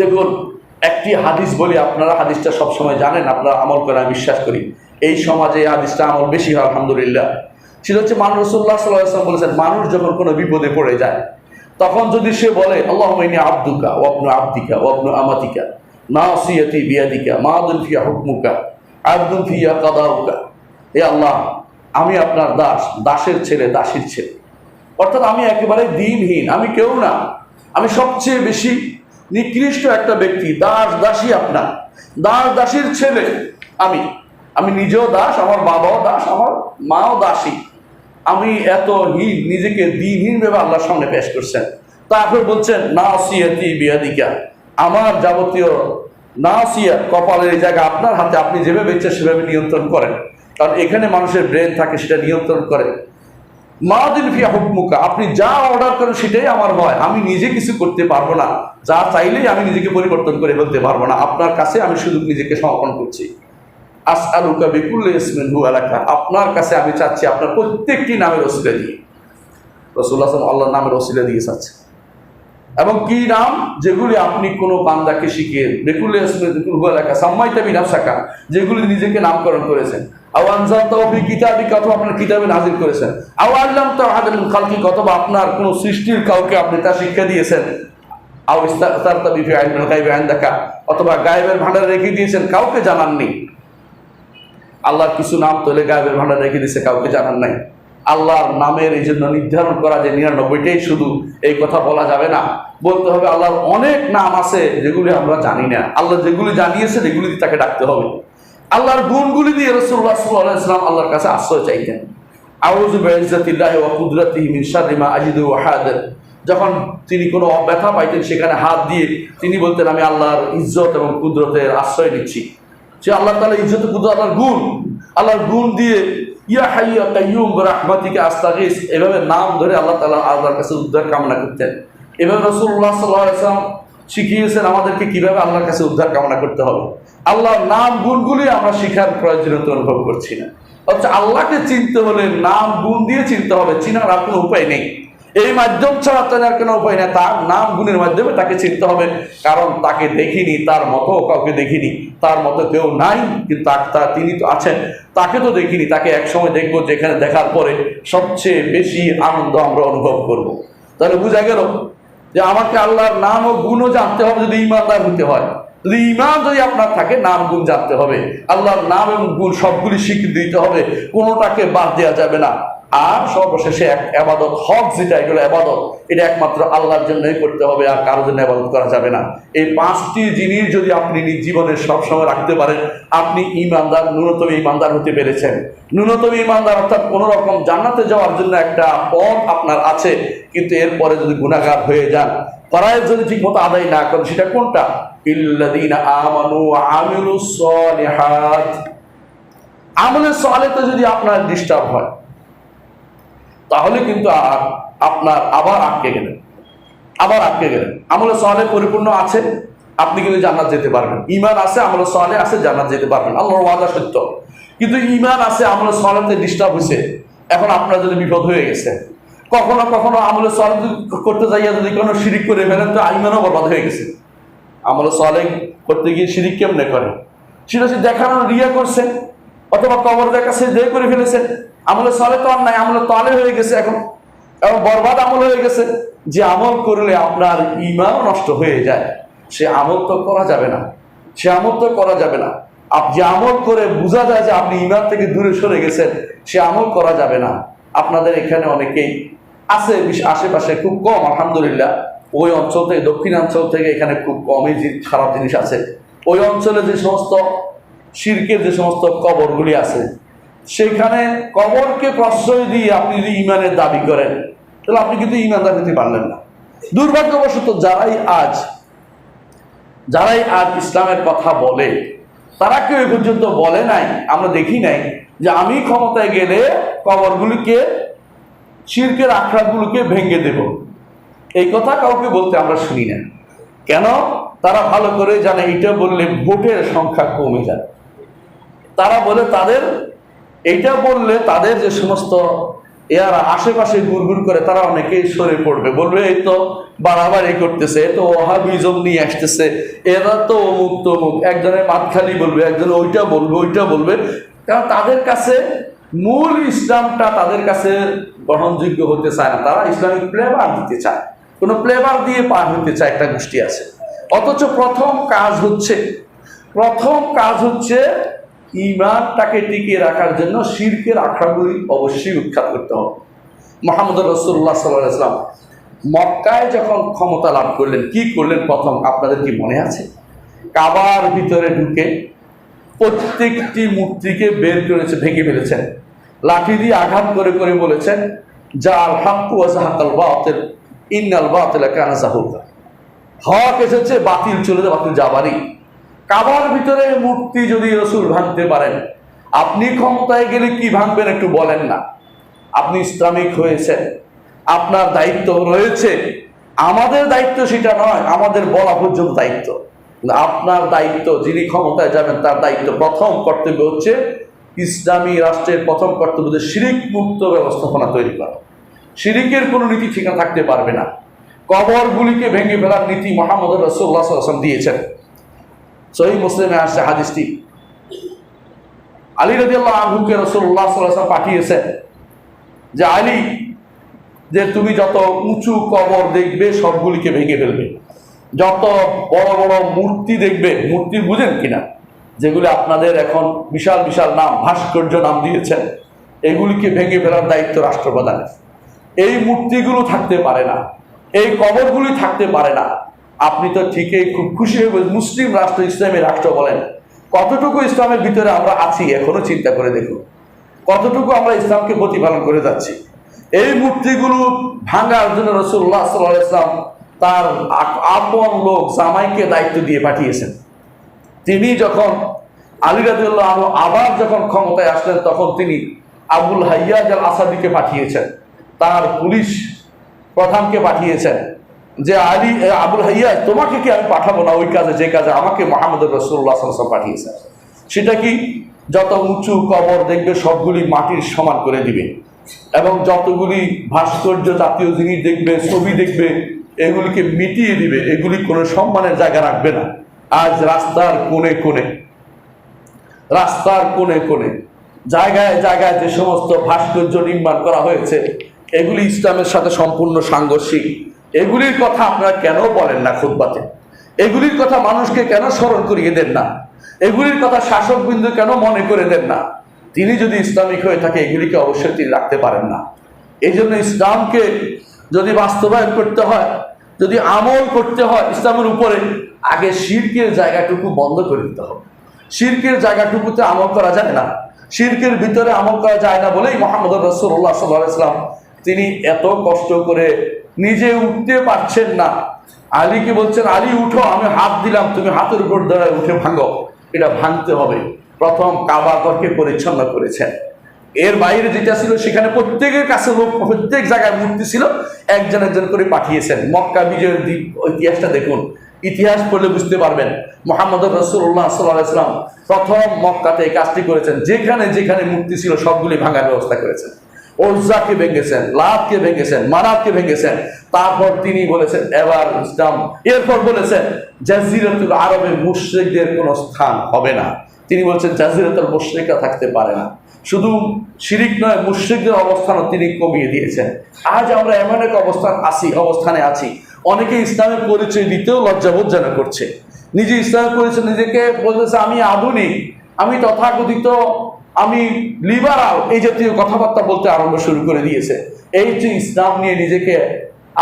দেখুন, একটি হাদিস বলি, আপনারা হাদিসটা সবসময় জানেন, আপনারা আমল করে আমি বিশ্বাস করি। এই সমাজে হাদিসটা আমল বেশি হয়, আলহামদুলিল্লাহ। সেটা হচ্ছে, মানুষ রসুল্লাহ সাল্লাম বলেছেন, মানুষ যখন কোনো বিপদে পড়ে যায়, তখন যদি সে বলে আল্লাহ আব্দুকা ওয়াবনু আব্দিকা ওয়াবনু আমাতিকা নাসিয়াতি বিয়াদিকা, মাদুন ফিয়া হুকমুকা আব্দুল ফিয়া কাদাউকা এ আল্লাহ, আমি আপনার দাস, দাসের ছেলে, দাসীর ছেলে। অর্থাৎ আমি একেবারে দিনহীন, আমি কেউ না। আমি সবচেয়ে বেশি নিকৃষ্ট একটা ব্যক্তি, দাস দাসী আপনার। দাস দাসীর ছেলে আমি। আমি নিজেও দাস, আমার বাবাও দাস, আমার মাও দাসী। আমি এত হীন, নিজেকে দিনহীন ভেবে আল্লাহর সামনে পেশ করছেন। তারপর বলছেন না সিয়াতি বিয়াদিকা। আমার যাবতীয় না সিয়া কপালের এই জায়গা আপনার হাতে, আপনি যেভাবে ইচ্ছা সেভাবে নিয়ন্ত্রণ করেন। কারণ এখানে মানুষের ব্রেন থাকে, সেটা নিয়ন্ত্রণ করে। মাদিন ফিয়া হুকমুকা, আপনি যা অর্ডার করেন সেটাই আমার হয় আমি নিজে কিছু করতে পারব না। যা চাইলেই আমি নিজেকে পরিবর্তন করে ফেলতে পারব না। আপনার কাছে আমি শুধু নিজেকে সমর্পণ করছি। আস আলুকা বিকুল্লে ইসমিন হু আপনার কাছে আমি চাচ্ছি আপনার প্রত্যেকটি নামের ওসিলে দিয়ে। রসুল্লাহ আল্লাহর নামের অসুবিধা দিয়ে চাচ্ছে। এবং কি নাম? যেগুলি আপনি কোনো বান্দাকে শিখিয়ে ইসমিন হু এলাকা শাখা যেগুলি নিজেকে নামকরণ করেছেন। আপনার কিতাবে নাজিল করেছেন। আও আল্লাম তো আহাদুল খালকি অথবা আপনার কোনো সৃষ্টির কাউকে আপনি তা শিক্ষা দিয়েছেন। আও আইনুল গায়বে আইন্দাকা, অথবা গায়েবের ভান্ডারে রেখে দিয়েছেন, কাউকে জানাননি আল্লাহর কিছু নাম তোলে গায়েবের ভান্ডার রেখে দিয়েছে, কাউকে জানান নাই। আল্লাহর নামের এই জন্য নির্ধারণ করা যে নিরানব্বইটাই শুধু, এই কথা বলা যাবে না। বলতে হবে, আল্লাহর অনেক নাম আছে যেগুলি আমরা জানি না। আল্লাহ যেগুলি জানিয়েছে, যেগুলি তাকে ডাকতে হবে। আল্লাহর গুণগুলি দিয়ে রসুল্লাহ সাল্লাহ আল্লাহর কাছে আশ্রয় চাইতেন। যখন তিনি কোনো ব্যথা পাইতেন, সেখানে হাত দিয়ে তিনি বলতেন, আমি আল্লাহর ইজ্জত এবং কুদরতের আশ্রয় নিচ্ছি। সে আল্লাহ তালা ইজ্জত কুদরত আল্লাহর গুণ আল্লাহর গুণ দিয়ে ইয়া হাইয়া কাইয়ুম রাহমাতিকা আস্তাগিস, এভাবে নাম ধরে আল্লাহ তাআলা আল্লাহর কাছে উদ্ধার কামনা করতেন। সাল্লাল্লাহু আলাইহি ওয়াসাল্লাম শিখিয়েছেন আমাদেরকে কীভাবে আল্লাহর কাছে উদ্ধার কামনা করতে হবে। আল্লাহর নাম গুণগুলি আমরা শিখার প্রয়োজনীয়তা অনুভব করছি না। অথচ আল্লাহকে চিনতে হলে নাম গুণ দিয়ে চিনতে হবে, চিনার আর কোনো উপায় নেই। এই মাধ্যম ছাড়া চেনার কোনো উপায় নেই, তার নাম গুণের মাধ্যমে তাকে চিনতে হবে। কারণ তাকে দেখিনি, তার মতো কাউকে দেখিনি, তার মতো কেউ নাই, কিন্তু তা তিনি তো আছেন। তাকে তো দেখিনি, তাকে একসময় দেখব যেখানে দেখার পরে সবচেয়ে বেশি আনন্দ আমরা অনুভব করব। তাহলে বোঝা গেল যে আমাকে আল্লাহর নাম ও গুণও জানতে হবে যদি ইমানদার হতে হয়। যদি ইমান যদি আপনার থাকে, নাম গুণ জানতে হবে। আল্লাহর নাম এবং গুণ সবগুলি স্বীকৃতি দিতে হবে। কোনোটাকে বাদ দেওয়া যাবে না। আর সর্বশেষে এক আবাদত, হক যেটা এগুলো আবাদত, এটা একমাত্র আল্লাহর জন্যই করতে হবে আর কারোর জন্য আবাদত করা যাবে না। এই পাঁচটি জিনিস যদি আপনি নিজ জীবনে সবসময় রাখতে পারেন, আপনি ইমানদার ন্যূনতম ইমানদার হতে পেরেছেন। ন্যূনতম ইমানদার অর্থাৎ কোনো রকম জান্নাতে যাওয়ার জন্য একটা পথ আপনার আছে, কিন্তু এরপরে যদি গুণাগার হয়ে যান ফরায়েজ যদি ঠিক মতো আদায় না করেন, সেটা কোনটা? ইল্লাদিনা আমলের সলেতে যদি আপনার ডিস্টার্ব হয় তাহলে কিন্তু আর আপনার আবার আটকে গেলেন। আবার আটকে গেলেন। আমলে সহলে পরিপূর্ণ আছে, আপনি কিন্তু জান্নাত যেতে পারবেন। ইমান আছে, আমলে সহলে আছে, জান্নাত যেতে পারবেন। আল্লাহর ওয়াদা সত্য। কিন্তু ইমান আছে, আমলে সহলেতে ডিস্টার্ব হয়েছে এখন আপনার যদি বিপদ হয়ে গেছে, কখনো কখনো আমলে সহলে করতে যাইয়া যদি কোনো শিরিক করে ফেলেন, তো ইমানও বরবাদ হয়ে গেছে। আমলে সহলে করতে গিয়ে শিরিক কেমনে করে? সেটা হচ্ছে দেখানো রিয়া করছে। অথবা কবর দেখা সে দে করে ফেলেছেন আমলে সলে তো আর নাই, আমলে তলে হয়ে গেছে এখন। এবং বরবাদ আমল হয়ে গেছে। যে আমল করলে আপনার ইমানও নষ্ট হয়ে যায়। সে আমল তো করা যাবে না। সে আমল তো করা যাবে না। যে আমল করে বোঝা যায় যে আপনি ইমান থেকে দূরে সরে গেছেন, সে আমল করা যাবে না। আপনাদের এখানে অনেকেই আছে আশেপাশে খুব কম, আলহামদুলিল্লাহ। ওই অঞ্চল থেকে, দক্ষিণাঞ্চল থেকে এখানে খুব কমই খারাপ জিনিস আছে। ওই অঞ্চলে যে সমস্ত শিরকের যে সমস্ত কবরগুলি আছে সেখানে কবরকে প্রশ্রয় দিয়ে আপনি যদি ইমানের দাবি করেন, তাহলে আপনি কিন্তু ইমানদার হতে পারলেন না। দুর্ভাগ্যবশত যারাই আজ যারাই আজ ইসলামের কথা বলে, তারা কেউ এ পর্যন্ত বলে নাই, আমরা দেখি নাই যে আমি ক্ষমতায় গেলে কবরগুলিকে, শিরকের আখড়াগুলোকে ভেঙে দেব। এই কথা কাউকে বলতে আমরা শুনি না। কেন? তারা ভালো করে জানে, এটা বললে ভোটের সংখ্যা কমে যায় তারা বলে তাদের, এইটা বললে তাদের যে সমস্ত এরা আশেপাশে ঘুরঘুর করে তারা অনেকেই সরে পড়বে। বলবে, এই তো বাড়াবাড়ি করতেছে, এ তো ওহাবিজম নিয়ে আসতেছে, এরা তো অমুক তমুক, একজনের মাতখালি বলবে, একজন ওইটা বলবে ওইটা বলবে। কারণ তাদের কাছে মূল ইসলামটা তাদের কাছে গ্রহণযোগ্য হতে চায় না। তারা ইসলামিক ফ্লেভার দিতে চায়। কোনো ফ্লেভার দিয়ে পার হতে চায় একটা গোষ্ঠী আছে। অথচ প্রথম কাজ হচ্ছে, প্রথম কাজ হচ্ছে ইমানটাকে টিকিয়ে রাখার জন্য শিরকের আখড়াগুলি অবশ্যই উৎখাত করতে হবে। মোহাম্মদ রসুল্লাহ সাল্লাহ ইসলাম মক্কায় যখন ক্ষমতা লাভ করলেন, কি করলেন প্রথম? আপনাদের কি মনে আছে? কাবার ভিতরে ঢুকে প্রত্যেকটি মূর্তিকে বের করেছে ভেঙে ফেলেছেন। লাঠি দিয়ে আঘাত করে করে বলেছেন যার হাক্কু ওয়াজাহাকাল বাতিল, ইন্নাল বাতিল কানা জাহুকা হক এসেছে, বাতিল চলে যায় বাতিল যাবারই। কাবার ভিতরে মূর্তি যদি রসুল ভাঙতে পারেন, আপনি ক্ষমতায় গেলে কি ভাঙবেন একটু বলেন না। আপনি ইসলামিক হয়েছেন, আপনার দায়িত্ব রয়েছে। আমাদের দায়িত্ব সেটা নয়, আমাদের বলা পর্যন্ত দায়িত্ব। আপনার দায়িত্ব, যিনি ক্ষমতায় যাবেন, তার দায়িত্ব প্রথম কর্তব্য হচ্ছে ইসলামী রাষ্ট্রের প্রথম কর্তব্য হচ্ছে শিরিক মুক্ত ব্যবস্থাপনা তৈরি করা। শিরিকের কোনো নীতি ঠিকানা থাকতে পারবে না। কবরগুলিকে ভেঙে ফেলার নীতি মোহাম্মদ রসুল্লাহ সাল্লাম দিয়েছেন। সহি মুসলিমে আসছে হাদিসটি। আলী রাজিয়াল্লাহ আনহুকে রসুল্লাহ সাল্লাম পাঠিয়েছেন যে, আলী, যে তুমি যত উঁচু কবর দেখবে, সবগুলিকে ভেঙে ফেলবে। যত বড় বড় মূর্তি দেখবে মূর্তি বুঝেন কিনা যেগুলি আপনাদের এখন বিশাল বিশাল নাম, ভাস্কর্য নাম দিয়েছেন, এগুলিকে ভেঙে ফেলার দায়িত্ব রাষ্ট্রপ্রধানের। এই মূর্তিগুলো থাকতে পারে না। এই কবরগুলি থাকতে পারে না। আপনি তো ঠিকই খুব খুশি হয়ে বলছেন, মুসলিম রাষ্ট্র ইসলামী রাষ্ট্র বলেন। কতটুকু ইসলামের ভিতরে আমরা আছি এখনও চিন্তা করে দেখুন। কতটুকু আমরা ইসলামকে প্রতিপালন করে যাচ্ছি। এই মূর্তিগুলো ভাঙার জন্য রসুল্লাহ সাল্লাহ ইসলাম তার আপন লোক জামাইকে দায়িত্ব দিয়ে পাঠিয়েছেন। তিনি যখন আলী রাদিউল্লাহ আনহু আবার যখন ক্ষমতায় আসলেন তখন তিনি আবুল হাইয়াজ আল আসাদিকে পাঠিয়েছেন। তার পুলিশ প্রধানকে পাঠিয়েছেন। যে আলী আবুল হাইয়াজ তোমাকে কি আমি পাঠাবো না ওই কাজে, যে কাজে আমাকে মোহাম্মদ রসুল্লাহ সাল্লাম পাঠিয়েছেন সেটা কি যত উঁচু কবর দেখবে সবগুলি মাটির সমান করে দিবে? এবং যতগুলি ভাস্কর্য জাতীয় জিনিস দেখবে, ছবি দেখবে, এগুলিকে মিটিয়ে দিবে, এগুলি কোনো সম্মানের জায়গা রাখবে না। আজ রাস্তার কোণে কোণে, রাস্তার কোণে কোণে, জায়গায় জায়গায় যে সমস্ত ভাস্কর্য নির্মাণ করা হয়েছে, এগুলি ইসলামের সাথে সম্পূর্ণ সাংঘর্ষিক। এগুলির কথা আপনারা কেন বলেন না খুদ্বাতে এগুলির কথা মানুষকে কেন স্মরণ করিয়ে দেন না? এগুলির কথা শাসক বিন্দু কেন মনে করে দেন না? তিনি যদি ইসলামিক হয়ে থাকে, এগুলিকে অবশ্যই তিনি রাখতে পারেন না। এই জন্য ইসলামকে যদি বাস্তবায়ন করতে হয়, যদি আমল করতে হয় ইসলামের উপরে, আগে শিরকের জায়গাটুকু বন্ধ করে দিতে হবে। শিরকের জায়গাটুকুতে আমল করা যায় না। শিরকের ভিতরে আমল করা যায় না বলেই মোহাম্মদ রসুল্লাহ সাল্লাহ ইসলাম তিনি এত কষ্ট করে নিজে উঠতে পারছেন না। আলী কি বলছেন, আলী, উঠো, আমি হাত দিলাম, তুমি হাতের উপর দাঁড়ায় উঠে ভাঙো। এটা ভাঙতে হবে। প্রথম কাবা ঘরকে পরিচ্ছন্ন করেছেন। এর বাইরে যেটা ছিল, সেখানে প্রত্যেকের কাছে লোক, প্রত্যেক জায়গায় মূর্তি ছিল। একজন একজন করে পাঠিয়েছেন। মক্কা বিজয়ের ইতিহাসটা দেখুন। ইতিহাস পড়লে বুঝতে পারবেন। মোহাম্মদ রসুল্লাহ সাল্লাম প্রথম মক্কাতে এই কাজটি করেছেন। যেখানে যেখানে মূর্তি ছিল, সবগুলি ভাঙার ব্যবস্থা করেছেন। ওরজাকে ভেঙেছেন, লাভকে ভেঙেছেন মানাবকে ভেঙেছেন। তারপর তিনি বলেছেন, এবার ইসলাম এরপর বলেছেন, জাজিরাতুল আরবে মুশ্রিকদের কোনো স্থান হবে না। তিনি বলছেন, জাজিরাতুল মুশ্রিকরা থাকতে পারে না। শুধু শিরিক নয়, মুশ্রিকদের অবস্থানও তিনি কমিয়ে দিয়েছেন। আজ আমরা এমন এক অবস্থান আছি অবস্থানে আছি। অনেকে ইসলামের পরিচয় দিতেও লজ্জাবোধ যেন করছে। নিজে ইসলামের পরিচয় নিজেকে বলতেছে, আমি আধুনিক আমি তথাকথিত আমি লিবারাল এই জাতীয় কথাবার্তা বলতে আরম্ভ শুরু করে দিয়েছে। এই যে ইসলাম নিয়ে নিজেকে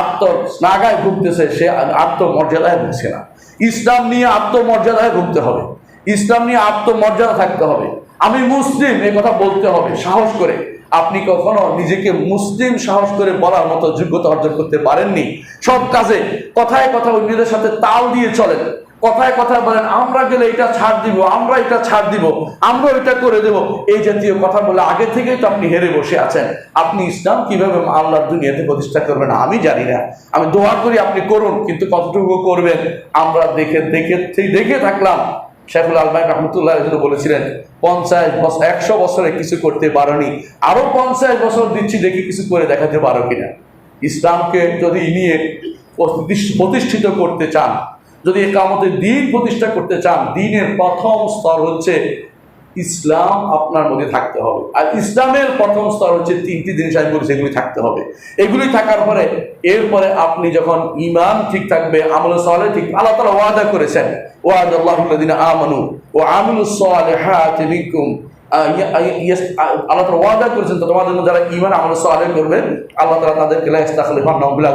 আত্ম নাগায় ভুগতেছে, সে আত্মমর্যাদায় ভুগছে না। ইসলাম নিয়ে আত্মমর্যাদায় ভুগতে হবে। ইসলাম নিয়ে আত্মমর্যাদা থাকতে হবে। আমি মুসলিম এ কথা বলতে হবে, সাহস করে। আপনি কখনো নিজেকে মুসলিম সাহস করে বলার মতো যোগ্যতা অর্জন করতে পারেননি। সব কাজে কথায় কথা অন্যদের সাথে তাল দিয়ে চলেন। কথায় কথায় বলেন, আমরা গেলে এটা ছাড় দিব, আমরা এটা ছাড় দিব, আমরা এটা করে দেব। এই জাতীয় কথা বলে আগে থেকেই তো আপনি হেরে বসে আছেন। আপনি ইসলাম কীভাবে আল্লাহর দুনিয়াতে প্রতিষ্ঠা করবেন আমি জানি না। আমি দোয়া করি আপনি করুন, কিন্তু কতটুকু করবেন, আমরা দেখে দেখে দেখে থাকলাম। শেখুল আলমাই রহমতুল্লাহ বলেছিলেন, পঞ্চাশ বছর একশো বছরে কিছু করতে পারোনি, আরও পঞ্চাশ বছর দিচ্ছি দেখি কিছু করে দেখাতে পারো কিনা? ইসলামকে যদি নিয়ে প্রতিষ্ঠিত করতে চান যদি একামতের দিন প্রতিষ্ঠা করতে চান দিনের প্রথম স্তর হচ্ছে ইসলাম আপনার মধ্যে থাকতে হবে। আর ইসলামের প্রথম স্তর হচ্ছে তিনটি জিনিস আমি বলি সেগুলি থাকতে হবে। এগুলি থাকার পরে এরপরে আপনি যখন ইমান ঠিক থাকবে আমল সালে ঠিক আল্লাহ তালা ওয়াদা করেছেন ওয়াদ আল্লাহুল্লাদিন আমানু ও ইয়া- আহ, ইয়েস, আল্লাহ তালা ওয়াদা করেছেন তো তোমাদের যারা ইমান আমল সালে করবে আল্লাহ তালা তাদেরকে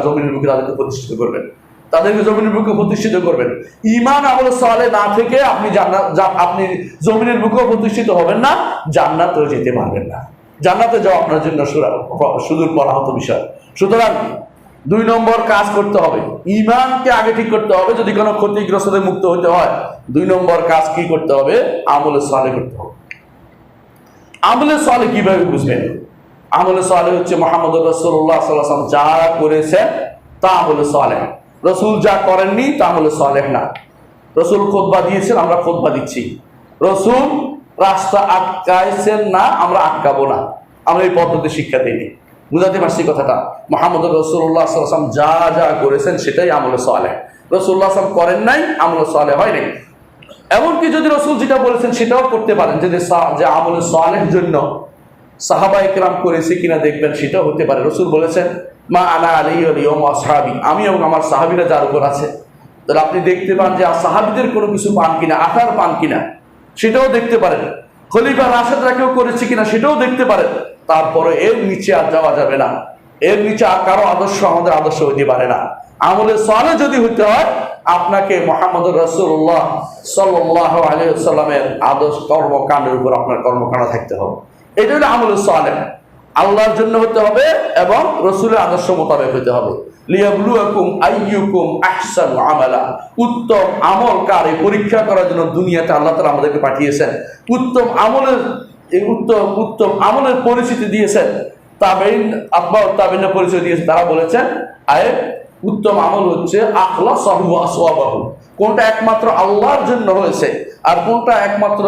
জমিনের মুখে তাদেরকে প্রতিষ্ঠিত করবেন। তাদেরকে জমিনের বুকে প্রতিষ্ঠিত করবেন। ইমান আমল সালে না থেকে আপনি আপনি জমিনের বুকে প্রতিষ্ঠিত হবেন না, জান্নাতেও যেতে পারবেন না। জান্নাতে যাওয়া আপনার জন্য সুদূর পরাহত বিষয়। সুতরাং দুই নম্বর কাজ করতে হবে। ইমানকে আগে ঠিক করতে হবে, যদি কোনো ক্ষতিগ্রস্ত মুক্ত হতে হয়। দুই নম্বর কাজ কি করতে হবে? আমলে সালে করতে হবে। আমলে সালে কীভাবে বুঝবেন? আমলে সালে হচ্ছে মোহাম্মদ রসুল্লাহ সাল্লাম যা করেছেন, তা আমলে সালে। রসুল যা করেননি তা আমলে সালেহ না। রসুল খোদবা দিয়েছেন, আমরা খোদবা দিচ্ছি। রসুল রাস্তা আটকাইছেন না, আমরা আটকাবো না। আমরা এই পদ্ধতি শিক্ষা দিইনি বুঝাতে পারছি কথাটা? মোহাম্মদ রসুল্লাহ সাল্লাম যা যা করেছেন সেটাই আমলে সালে রসুল্লাহ আসলাম করেন নাই, আমলে সালে হয় নাই। এমনকি যদি রসুল যেটা বলেছেন সেটাও করতে পারেন সা- যে আমলে সালের জন্য সাহাবা একরাম করেছে কিনা দেখবেন সেটাও হতে পারে। রসুল বলেছেন মা আনা আলী আলিয়ম সাহাবি আমি এবং আমার সাহাবিরা যার উপর আছে। তাহলে আপনি দেখতে পান যে আর সাহাবিদের কোনো কিছু পান কিনা আকার পান কিনা, সেটাও দেখতে পারেন। খলিফা রাশেদরা কেউ করেছে কিনা, সেটাও দেখতে পারেন। তারপরে এর নিচে আর যাওয়া যাবে না। এর নিচে আর কারও আদর্শ আমাদের আদর্শ হইতে পারে না। আমলে সালে যদি হইতে হয়, আপনাকে মোহাম্মদ রসুল্লাহ সাল্লাহ আলিয়াল্লামের আদর্শ কর্মকাণ্ডের উপর আপনার কর্মকাণ্ড থাকতে হবে। এটা হলো আমলে সালে। আল্লাহর জন্য হতে হবে এবং রসুলের আদর্শ মোতাবেক হতে হবে। লিয়াবলুয়াকুম আইয়ুকুম আহসানু আমালা। উত্তম আমল কার? পরীক্ষা করার জন্য দুনিয়াতে আল্লাহ তাআলা আমাদেরকে পাঠিয়েছেন। উত্তম আমলের এই উত্তম উত্তম আমলের পরিচিতি দিয়েছেন। তাবেইন আব্বা তাবেইনের পরিচয় দিয়েছেন। তারা বলেছেন আয়ে উত্তম আমল হচ্ছে আখলা সাহু আসওয়াবাহু। কোনটা একমাত্র আল্লাহর জন্য হয়েছে আর কোনটা একমাত্র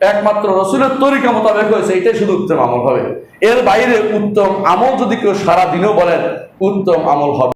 একমাত্র রসুলের তরিকা মোতাবেক হয়েছে, এটাই শুধু উত্তম আমল হবে। এর বাইরে উত্তম আমল যদি কেউ সারা দিনও বলেন, উত্তম আমল হবে।